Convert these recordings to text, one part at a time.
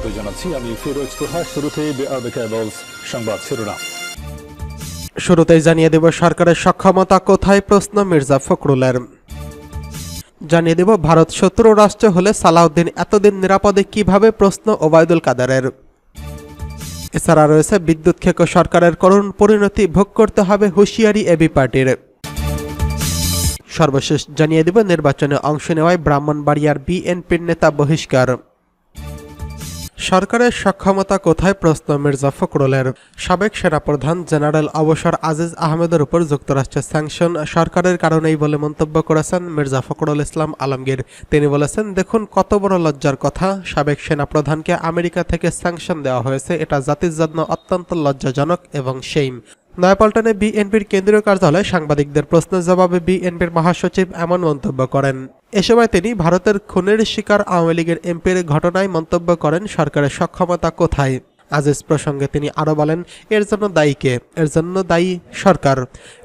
স্বাগত জানাচ্ছি। আমি ফিরোজ তোহা শুরুতে সংবাদ শিরোনাম। শুরুতেই জানিয়ে দেব সরকারের সক্ষমতা কোথায় প্রশ্ন মির্জা ফখরুলের। জানিয়ে দেব ভারত শত্রু রাষ্ট্র হলে সালাউদ্দিন এতদিন নিরাপদে কীভাবে প্রশ্ন ওবায়দুল কাদারের। এছাড়া রয়েছে বিদ্যুৎ খেক সরকারের করুণ পরিণতি ভোগ করতে হবে হুঁশিয়ারি এবি পার্টির। সর্বশেষ জানিয়ে দেব নির্বাচনে অংশ নেওয়ায় ব্রাহ্মণবাড়িয়ার বিএনপির নেতা বহিষ্কার। সরকারের সক্ষমতা কোথায় প্রশ্ন মির্জা ফখরুলের। সাবেক সেনাপ্রধান জেনারেল অবসর আজিজ আহমেদের উপর যুক্তরাষ্ট্রের স্যাংশন সরকারের কারণেই বলে মন্তব্য করেছেন মির্জা ফখরুল ইসলাম আলমগীর। তিনি বলেছেন, দেখুন, কত বড় লজ্জার কথা, সাবেক সেনাপ্রধানকে আমেরিকা থেকে স্যাংশন দেওয়া হয়েছে। এটা জাতির জন্য অত্যন্ত লজ্জাজনক এবং সেইম নয়াপল্টনে বিএনপির কেন্দ্রীয় কার্যালয়ে সাংবাদিকদের প্রশ্নের জবাবে বিএনপির মহাসচিব এমন মন্তব্য করেন। এ সময় তিনি ভারতের খুনের শিকার আওয়ামী লীগের এমপির ঘটনায় মন্তব্য করেন সরকারের সক্ষমতা কোথায়? আজিজ প্রসঙ্গে তিনি আরও বলেন, এর জন্য দায়ী কে? এর জন্য দায়ী সরকার।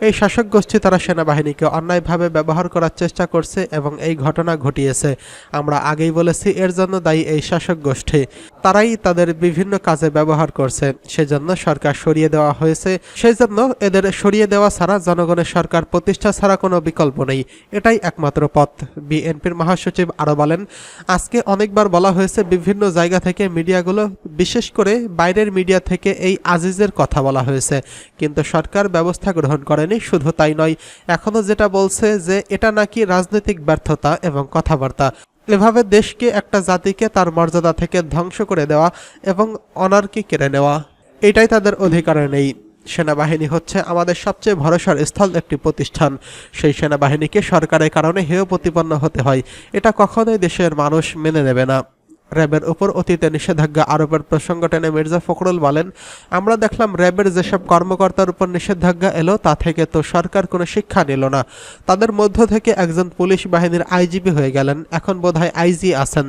এই শাসক গোষ্ঠী তারা সেনাবাহিনীকে অন্যায়ভাবে ব্যবহার করার চেষ্টা করছে এবং এই ঘটনা ঘটিয়েছে। আমরা আগেই বলেছি, এর জন্য দায়ী এই শাসক গোষ্ঠী। তারাই তাদের বিভিন্ন কাজে ব্যবহার করছে। সেজন্য সরকার সরিয়ে দেওয়া হয়েছে। সেই জন্য এদের সরিয়ে দেওয়া ছাড়া জনগণের সরকার প্রতিষ্ঠা ছাড়া কোনো বিকল্প নেই। এটাই একমাত্র পথ। বিএনপির মহাসচিব আরও বলেন, আজকে অনেকবার বলা হয়েছে বিভিন্ন জায়গা থেকে মিডিয়াগুলো, বিশেষ করে বাইরের মিডিয়া থেকে এই আজিজের কথা বলা হয়েছে। কিন্তু সরকার ব্যবস্থা গ্রহণ করেনি, শুধু তাই নয় এখনও যেটা বলছে যে এটা নাকি রাজনৈতিক ব্যর্থতা এবং কথাবার্তা। এভাবে দেশকে একটা জাতিকে তার মর্যাদা থেকে ধ্বংস করে দেওয়া এবং অনারকে কেড়ে নেওয়া, এটাই তাদের অধিকারে নেই। সেনাবাহিনী হচ্ছে আমাদের সবচেয়ে ভরসার স্থল একটি প্রতিষ্ঠান। সেই সেনাবাহিনীকে সরকারের কারণে হেয় প্রতিপন্ন হতে হয়। এটা কখনোই দেশের মানুষ মেনে নেবে না। র্যাবের উপর অতীতে নিষেধাজ্ঞা আরোপের প্রসঙ্গ টেনে মির্জা ফখরুল বলেন, আমরা দেখলাম র্যাবের যেসব কর্মকর্তার উপর নিষেধাজ্ঞা এলো, তা থেকে তো সরকার কোনো শিক্ষা নিল না। তাদের মধ্য থেকে একজন পুলিশ বাহিনীর আইজিপি হয়ে গেলেন, এখন বোধহয় আইজি আছেন।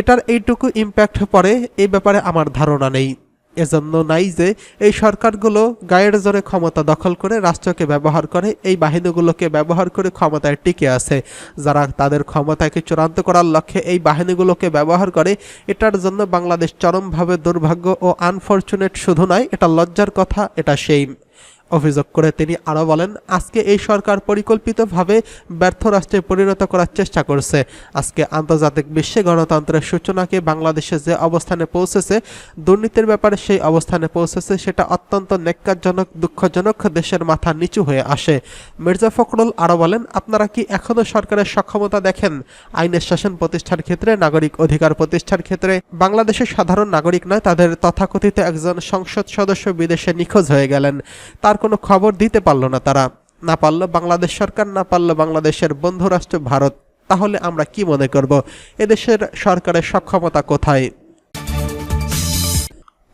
এটার এইটুকু ইম্প্যাক্ট পড়ে এই ব্যাপারে আমার ধারণা নেই। এজন্য নাই যে এই সরকারগুলো গায়ের জোরে ক্ষমতা দখল করে রাষ্ট্রকে ব্যবহার করে, এই বাহিনীগুলোকে ব্যবহার করে ক্ষমতায় টিকে আছে। যারা তাদের ক্ষমতাকে চূড়ান্ত করার লক্ষ্যে এই বাহিনীগুলোকে ব্যবহার করে, এটার জন্য বাংলাদেশ চরমভাবে দুর্ভাগ্য ও আনফর্চুনেট শুধু নয়, এটা লজ্জার কথা, এটা সেই অভিযোগ করে তিনি আরও বলেন, আজকে এই সরকার পরিকল্পিতভাবে ব্যর্থ রাষ্ট্রে পরিণত করার চেষ্টা করছে। আজকে আন্তর্জাতিক বিশ্বে গণতন্ত্রের সূচনাকে বাংলাদেশে যে অবস্থানে পৌঁছেছে, দুর্নীতির ব্যাপারে সেই অবস্থানে পৌঁছেছে, সেটা অত্যন্ত নেককারজনক দুঃখজনক, দেশের মাথা নিচু হয়ে আসে। মির্জা ফখরুল আরও বলেন, আপনারা কি এখনও সরকারের সক্ষমতা দেখেন? আইনের শাসন প্রতিষ্ঠার ক্ষেত্রে, নাগরিক অধিকার প্রতিষ্ঠার ক্ষেত্রে, বাংলাদেশের সাধারণ নাগরিক নয়, তাদের তথাকথিত একজন সংসদ সদস্য বিদেশে নিখোঁজ হয়ে গেলেন। তার কোনো খবর দিতে পারল না তারা। না পারল বাংলাদেশ সরকার, না পারল বাংলাদেশের বন্ধুরাষ্ট্র ভারত। তাহলে আমরা কি মনে করব? এদেশের সরকারের সক্ষমতা কোথায়?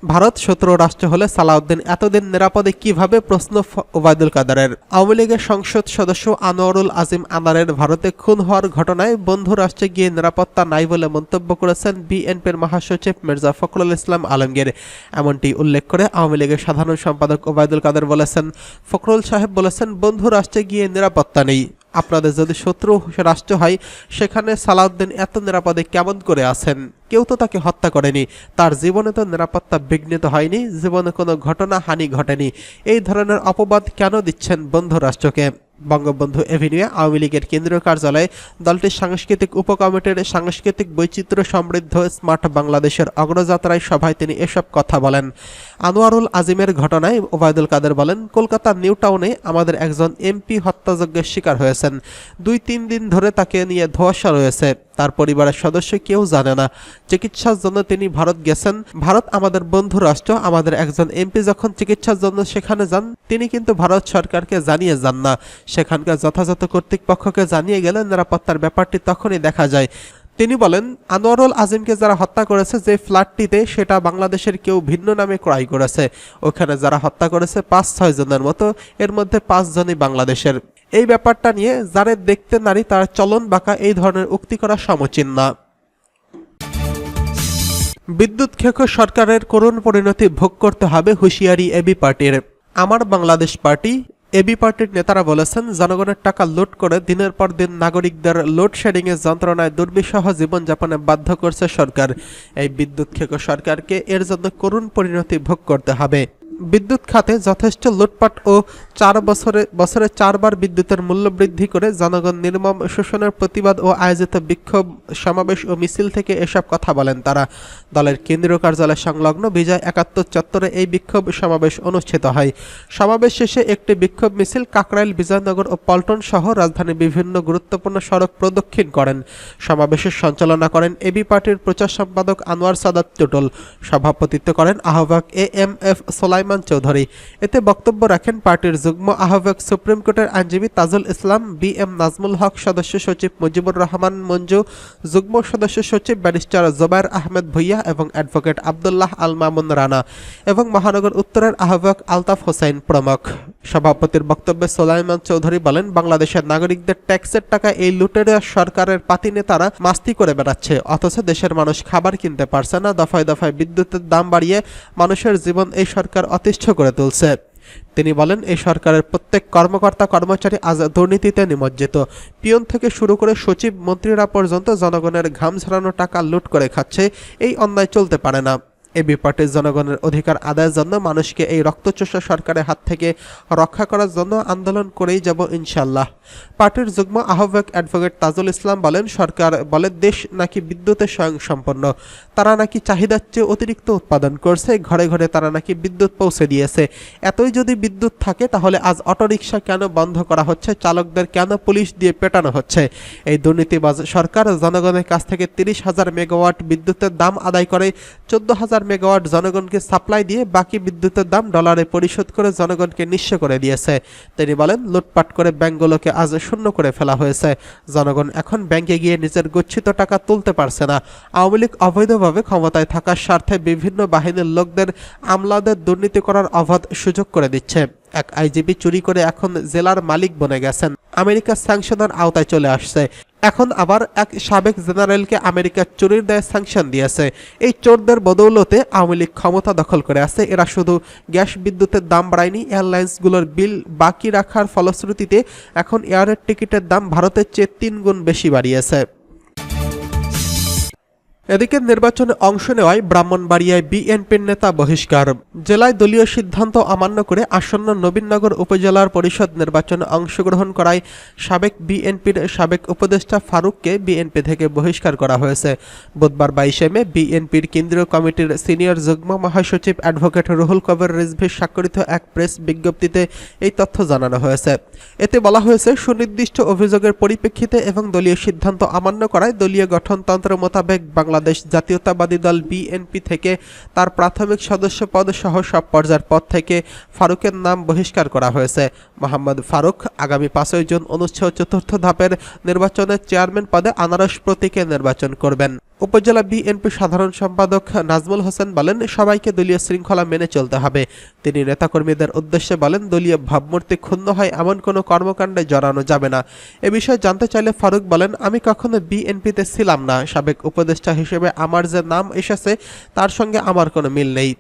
ভারত শত্রু রাষ্ট্র হলে সালাউদ্দিন এতদিন নিরাপদে কীভাবে প্রশ্ন ওবায়দুল কাদারের? আওয়ামী লীগের সংসদ সদস্য আনোয়ারুল আজিম আনারের ভারতে খুন হওয়ার ঘটনায় বন্ধু রাষ্ট্রে গিয়ে নিরাপত্তা নাই বলে মন্তব্য করেছেন বিএনপির মহাসচিব মির্জা ফখরুল ইসলাম আলমগীর। এমনটি উল্লেখ করে আওয়ামী লীগের সাধারণ সম্পাদক ওবায়দুল কাদের বলেছেন, ফখরুল সাহেব বলেছেন, বন্ধু রাষ্ট্রে গিয়ে নিরাপত্তা নেই। আপনাদের যদি শত্রু রাষ্ট্র হয়, সেখানে সালাউদ্দিন এত নিরাপদে কেমন করে আছেন? কেউ তো তাকে হত্যা করেনি। তার জীবনে তো নিরাপত্তা বিঘ্নিত হয়নি। জীবনে কোনো ঘটনা হানি ঘটেনি। এই ধরনের অপবাদ কেন দিচ্ছেন বন্ধু রাষ্ট্রকে? বঙ্গবন্ধু এভিনিউ, আওয়ামী লীগের কেন্দ্রীয় কার্যালয়ে, দলটির সাংস্কৃতিক উপকমিটির সাংস্কৃতিক বৈচিত্র্য সমৃদ্ধ স্মার্ট বাংলাদেশের অগ্রযাত্রায় সভায় তিনি এসব কথা বলেন। আনোয়ারুল আজিমের ঘটনায় ওবায়দুল কাদের বলেন কলকাতা নিউ টাউনে আমাদের একজন এমপি হত্যাযজ্ঞের শিকার হয়েছেন। দুই তিন দিন ধরে তাকে নিয়ে ধোয়াশা রয়েছে। তার পরিবারের সদস্য কেউ জানে না। চিকিৎসার জন্য তিনি ভারত গেছেন। ভারত আমাদের বন্ধু রাষ্ট্র, আমাদের একজন এমপি যখন চিকিৎসার জন্য সেখানে যান, তিনি কিন্তু ভারত সরকারকে জানিয়ে যান না। সেখানকার যথাযথ কর্তৃপক্ষকে জানিয়ে গেলে নিরাপত্তার ব্যাপারটি তখনই দেখা যায়। তিনি বলেন, আনোয়ারুল আজিমকে যারা হত্যা করেছে, যে ফ্ল্যাটটিতে সেটা বাংলাদেশের কেউ ভিন্ন নামে ক্রয় করেছে। ওখানে যারা হত্যা করেছে পাঁচ ছয় জনের মতো, এর মধ্যে পাঁচ জনই বাংলাদেশের। এই ব্যাপারটা নিয়ে যারা দেখতে নারী, তার চলন বাঁকা এই ধরনের উক্তি করা সমচীন না বিদ্যুৎ খেক সরকারের করুণ পরিণতি ভোগ করতে হবে হুঁশিয়ারি এবি পার্টির। আমার বাংলাদেশ পার্টি এবি পার্টির নেতারা বলেছেন, জনগণের টাকা লুট করে দিনের পর দিন নাগরিকদের লোডশেডিং এর যন্ত্রণায় দুর্বিষহ জীবনযাপনে বাধ্য করছে সরকার। এই বিদ্যুৎ খেকো সরকারকে এর জন্য করুণ পরিণতি ভোগ করতে হবে। বিদ্যুৎ খাতে যথেষ্ট লুটপাট ও চার বছরে বছরে চারবার বিদ্যুতের মূল্য বৃদ্ধি করে জনগণ নির্মম শোষণের প্রতিবাদ ও আয়োজিত বিক্ষোভ, সমাবেশ ও মিছিল থেকে এসব কথা বলেন তারা। দলের কেন্দ্রীয় কার্যালয় সংলগ্ন বিজয় একাত্তর চত্বরে এই বিক্ষোভ সমাবেশ অনুষ্ঠিত হয়। সমাবেশ শেষে একটি বিক্ষোভ মিছিল কাকরাইল, বিজয়নগর ও পল্টন সহ রাজধানীর বিভিন্ন গুরুত্বপূর্ণ সড়ক প্রদক্ষিণ করেন। সমাবেশের সঞ্চালনা করেন এবি পার্টির প্রচার সম্পাদক আনোয়ার সাদাত টুটল। সভাপতিত্ব করেন আহ্বায়ক A M F Solaiman Chowdhury. এতে বক্তব্য রাখেন পার্টির যুগ্ম আহ্বায়ক সুপ্রিম কোর্টের আইনজীবী তাজুল ইসলাম, বি এম নাজমুল হক, সদস্য সচিব মুজিবুর রহমান মঞ্জু, যুগ্ম সদস্য সচিব ব্যারিস্টার জোবায়ের আহমেদ ভুইয়া এবং অ্যাডভোকেট আবদুল্লাহ আল মামুন রানা এবং মহানগর উত্তরের আহ্বায়ক আলতাফ হোসেন প্রমুখ। সভাপতির বক্তব্যে সোলাইমান চৌধুরী বলেন, বাংলাদেশের নাগরিকদের ট্যাক্সের টাকা এই লুটেরা সরকারের পাতি নেতারা মাস্তি করে বেড়াচ্ছে। অথচ দেশের মানুষ খাবার কিনতে পারছে না, দফায় দফায় বিদ্যুতের দাম বাড়িয়ে মানুষের জীবন এই সরকার অতিষ্ঠ করে তুলছে। তিনি বলেন, এই সরকারের প্রত্যেক কর্মকর্তা কর্মচারী আজ দুর্নীতিতে নিমজ্জিত। পিয়ন থেকে শুরু করে সচিব, মন্ত্রীরা পর্যন্ত জনগণের ঘাম ঝরানো টাকা লুট করে খাচ্ছে, এই অন্যায় চলতে পারে না। এবি পার্টির জনগণের অধিকার আদায়ের জন্য মানুষকে এই রক্তচোষা সরকারের হাত থেকে রক্ষা করার জন্য আন্দোলন করেই যাব ইনশাল্লাহ পার্টির যুগ্ম আহ্বায়ক অ্যাডভোকেট তাজুল ইসলাম বলেন, সরকার বলে দেশ নাকি বিদ্যুতে স্বয়ংসম্পন্ন। তারা নাকি চাহিদার চেয়ে অতিরিক্ত উৎপাদন করছে, ঘরে ঘরে তারা নাকি বিদ্যুৎ পৌঁছে দিয়েছে। এতই যদি বিদ্যুৎ থাকে, তাহলে আজ অটোরিকশা কেন বন্ধ করা হচ্ছে, চালকদের কেন পুলিশ দিয়ে পেটানো হচ্ছে? এই দুর্নীতিবাজ সরকার জনগণের কাছ থেকে তিরিশ হাজার মেগাওয়াট বিদ্যুতের দাম আদায় করে চোদ্দ হাজার মেগাওয়াট জনগণকে সাপ্লাই দিয়ে বাকি বিদ্যুতের দাম ডলারে পরিশোধ করে জনগণকে নিঃস্ব করে দিয়েছে। তিনি বলেন, লুটপাট করে ব্যাংকগুলোকে আজ শূন্য করে ফেলা হয়েছে। জনগণ এখন ব্যাংকে গিয়ে নিজের গচ্ছিত টাকা তুলতে পারছে না। আওয়ামী লীগ অবৈধভাবে ক্ষমতায় থাকার স্বার্থে বিভিন্ন বাহিনীর লোকদের আমলাদের দুর্নীতি করার অবাধ সুযোগ করে দিচ্ছে। এক আইজিপি চুরি করে এখন জেলার মালিক বনে গেছেন। আমেরিকার স্যাংশনের আওতায় চলে আসছে। এখন আবার এক সাবেক জেনারেলকে আমেরিকার চুরির দায়ে স্যাংশন দিয়েছে। এই চোরদের বদৌলতে আওয়ামী লীগ ক্ষমতা দখল করে আছে। এরা শুধু গ্যাস বিদ্যুতের দাম বাড়ায়নি, এয়ারলাইন্সগুলোর বিল বাকি রাখার ফলশ্রুতিতে এখন এয়ারের টিকিটের দাম ভারতের চেয়ে তিন গুণ বেশি বাড়িয়েছে। এদিকে নির্বাচনে অংশ নেওয়ায় ব্রাহ্মণবাড়িয়ায় বিএনপির নেতা বহিষ্কার। জেলায় দলীয় সিদ্ধান্ত অমান্য করে আসন্ন নবীনগর উপজেলার পরিষদ নির্বাচনে অংশগ্রহণ করায় সাবেক বিএনপির সাবেক উপদেষ্টা ফারুককে বিএনপি থেকে বহিষ্কার করা হয়েছে। বুধবার বাইশে মে বিএনপির কেন্দ্রীয় কমিটির সিনিয়র যুগ্ম মহাসচিব অ্যাডভোকেট রুহুল কবির রিজভির স্বাক্ষরিত এক প্রেস বিজ্ঞপ্তিতে এই তথ্য জানানো হয়েছে। এতে বলা হয়েছে, সুনির্দিষ্ট অভিযোগের পরিপ্রেক্ষিতে এবং দলীয় সিদ্ধান্ত অমান্য করায় দলীয় গঠনতন্ত্র মোতাবেক বাংলাদেশ জাতীয়তাবাদী দল বিএনপি থেকে তার প্রাথমিক সদস্য পদ সহ সব পর্যায়ের পদ থেকে ফারুকের নাম বহিষ্কার করা হয়েছে। মোহাম্মদ ফারুক আগামী পাঁচই জুন অনুষ্ঠেয় চতুর্থ ধাপের নির্বাচনে চেয়ারম্যান পদে আনারস প্রতীকে নির্বাচন করবেন। উপজেলা বিএনপি সাধারণ সম্পাদক নাজমুল হোসেন বলেন, সবাইকে দলীয় শৃঙ্খলা মেনে চলতে হবে। তিনি নেতাকর্মীদের উদ্দেশ্যে বলেন, দলীয় ভাবমূর্তি ক্ষুণ্ণ হয় এমন কোনো কর্মকাণ্ডে জড়ানো যাবে না। এ বিষয়ে জানতে চাইলে ফারুক বলেন, আমি কখনো বিএনপিতে ছিলাম না। সাবেক উপদেষ্টা হিসেবে আমার যে নাম এসেছে তার সঙ্গে আমার কোনো মিল নেই।